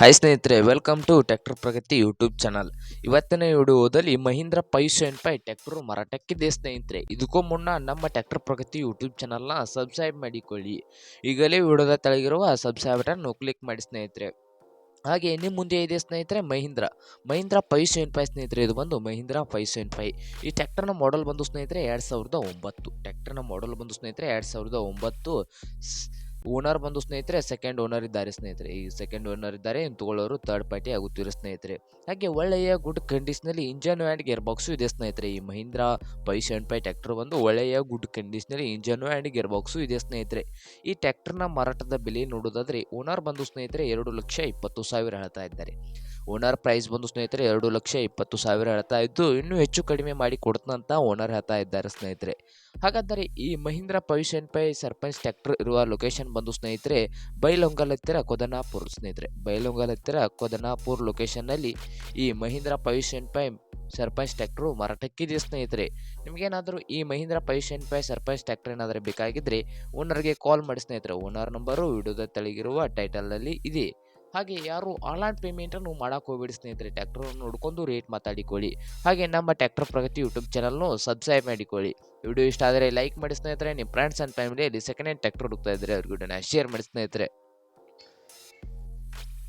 Hi ಸ್ನೇಹಿತರೆ welcome to tractor Pragati YouTube channel ಇವತ್ತಿನ ವಿಡಿಯೋದಲ್ಲಿ Mahindra five seven five tractor ಮಾರಾಟಕ್ಕಿದೆ ಸ್ನೇಹಿತರೆ. ಇದಕ್ಕೂ ಮುನ್ನ ನಮ್ಮ ಟ್ಯಾಕ್ಟರ್ ಪ್ರಗತಿ ಯೂಟ್ಯೂಬ್ ಚಾನಲ್ನ ಸಬ್ಸ್ಕ್ರೈಬ್ ಮಾಡಿಕೊಳ್ಳಿ. ಈಗಲೇ ವಿಡಿಯೋದ ತೆಳಗಿರುವ ಸಬ್ಸ್ಕ್ರೈಬ್ ಬಟನ್ ಕ್ಲಿಕ್ ಮಾಡಿ ಸ್ನೇಹಿತರೆ. ಹಾಗೆ ನಿಮ್ಮ ಮುಂದೆ ಇದೆ ಸ್ನೇಹಿತರೆ Mahindra. Mahindra five seven five ಸ್ನೇಹಿತರೆ, ಇದು ಬಂದು ಮಹೀಂದ್ರ ಫೈವ್ ಸೆವೆನ್ ಫೈವ್ ಈ ಟ್ಯಾಕ್ಟರ್ನ ಮಾಡಲ್ ಬಂದು ಸ್ನೇಹಿತರೆ ಎರಡು ಸಾವಿರದ ಒಂಬತ್ತು. ಟ್ಯಾಕ್ಟರ್ನ ಮಾಡಲ್ ಬಂದು ಸ್ನೇಹಿತರೆ ಎರಡು ಸಾವಿರದ ಒಂಬತ್ತು. ಓನರ್ ಬಂದು ಸ್ನೇಹಿತರೆ ಸೆಕೆಂಡ್ ಓನರ್ ಇದ್ದಾರೆ ಸ್ನೇಹಿತರೆ. ಈ ಸೆಕೆಂಡ್ ಓನರ್ ಇದ್ದಾರೆ ಇನ್ನು ತಗೊಳ್ಳೋರು ಥರ್ಡ್ ಪಾರ್ಟಿ ಆಗುತ್ತಿರೋ ಸ್ನೇಹಿತರೆ. ಹಾಗೆ ಒಳ್ಳೆಯ ಗುಡ್ ಕಂಡೀಷನಲ್ಲಿ ಇಂಜನ್ ಆ್ಯಂಡ್ ಗೇರ್ ಬಾಕ್ಸು ಇದೆ ಸ್ನೇಹಿತರೆ. ಈ Mahindra five seven five tractor ಬಂದು ಒಳ್ಳೆಯ ಗುಡ್ ಕಂಡೀಷನಲ್ಲಿ ಇಂಜನ್ ಆ್ಯಂಡ್ ಗೇರ್ ಬಾಕ್ಸು ಇದೆ ಸ್ನೇಹಿತರೆ. ಈ ಟ್ಯಾಕ್ಟರ್ನ ಮಾರಾಟದ ಬೆಲೆ ನೋಡೋದಾದರೆ ಓನರ್ ಬಂದು ಸ್ನೇಹಿತರೆ ಎರಡು ಲಕ್ಷ ಇಪ್ಪತ್ತು ಸಾವಿರ ಹೇಳ್ತಾ ಇದ್ದಾರೆ. ಓನರ್ ಪ್ರೈಸ್ ಬಂದು ಸ್ನೇಹಿತರೆ ಎರಡು ಲಕ್ಷ ಇಪ್ಪತ್ತು ಸಾವಿರ ಹೇಳ್ತಾ ಇದ್ದು ಇನ್ನೂ ಹೆಚ್ಚು ಕಡಿಮೆ ಮಾಡಿ ಕೊಡ್ತಂತ ಓನರ್ ಹೇಳ್ತಾ ಇದ್ದಾರೆ ಸ್ನೇಹಿತರೆ. ಹಾಗಾದರೆ ಈ ಮಹೀಂದ್ರ ಪವಿಷನ್ ಪೈ ಸರ್ಪಂಚ್ ಟ್ಯಾಕ್ಟರ್ ಇರುವ ಲೊಕೇಶನ್ ಬಂದು ಸ್ನೇಹಿತರೆ ಬೈಲೊಂಗಲ್ ಹತ್ತಿರ ಕೊದನಾಪುರ್ ಸ್ನೇಹಿತರೆ. ಬೈಲೊಂಗಲ್ ಹತ್ತಿರ ಕೊದನಾಪುರ್ ಲೊಕೇಶನ್ನಲ್ಲಿ ಈ ಮಹೀಂದ್ರ ಪವಿಷನ್ ಪೈ ಸರ್ಪಂಚ್ ಟ್ಯಾಕ್ಟ್ರು ಮಾರಾಟಕ್ಕಿದೆ ಸ್ನೇಹಿತರೆ. ನಿಮಗೇನಾದರೂ ಈ ಮಹೀಂದ್ರ ಪವಿಷನ್ ಪೈ ಸರ್ಪಂಚ್ ಟ್ಯಾಕ್ಟರ್ ಏನಾದರೂ ಬೇಕಾಗಿದ್ದರೆ ಓನರ್ಗೆ ಕಾಲ್ ಮಾಡಿ ಸ್ನೇಹಿತರೆ. ಓನರ್ ನಂಬರು ವಿಡಿಯೋದ ತೆಳಗಿರುವ ಟೈಟಲ್ನಲ್ಲಿ ಇದೆ. ಹಾಗೆ ಯಾರು ಆನ್ಲೈನ್ ಪೇಮೆಂಟನ್ನು ಮಾಡಕ್ಕೆ ಹೋಗ್ಬೇಡಿ ಸ್ನೇಹಿತರೆ ಟ್ಯಾಕ್ಟರ್ ನೋಡ್ಕೊಂಡು ರೇಟ್ ಮಾತಾಡಿಕೊಳ್ಳಿ. ಹಾಗೆ ನಮ್ಮ ಟ್ಯಾಕ್ಟರ್ ಪ್ರಗತಿ ಯೂಟ್ಯೂಬ್ ಚಾನಲ್ನು ಸಬ್ಸ್ಕ್ರೈಬ್ ಮಾಡಿಕೊಳ್ಳಿ. ವಿಡಿಯೋ ಇಷ್ಟ ಆದರೆ ಲೈಕ್ ಮಾಡಿ ಸ್ನೇಹಿತರೆ ನಿಮ್ಮ ಫ್ರೆಂಡ್ಸ್ ಆ್ಯಂಡ್ ಫ್ಯಾಮಿಲಿಯಲ್ಲಿ ಸೆಕೆಂಡ್ ಹ್ಯಾಂಡ್ ಟ್ಯಾಕ್ಟರ್ ಹುಡುಕ್ತಾ ಇದ್ದರೆ ಅವ್ರಿಗೆ ಶೇರ್ ಮಾಡಿ ಸ್ನೇಹಿತರೆ.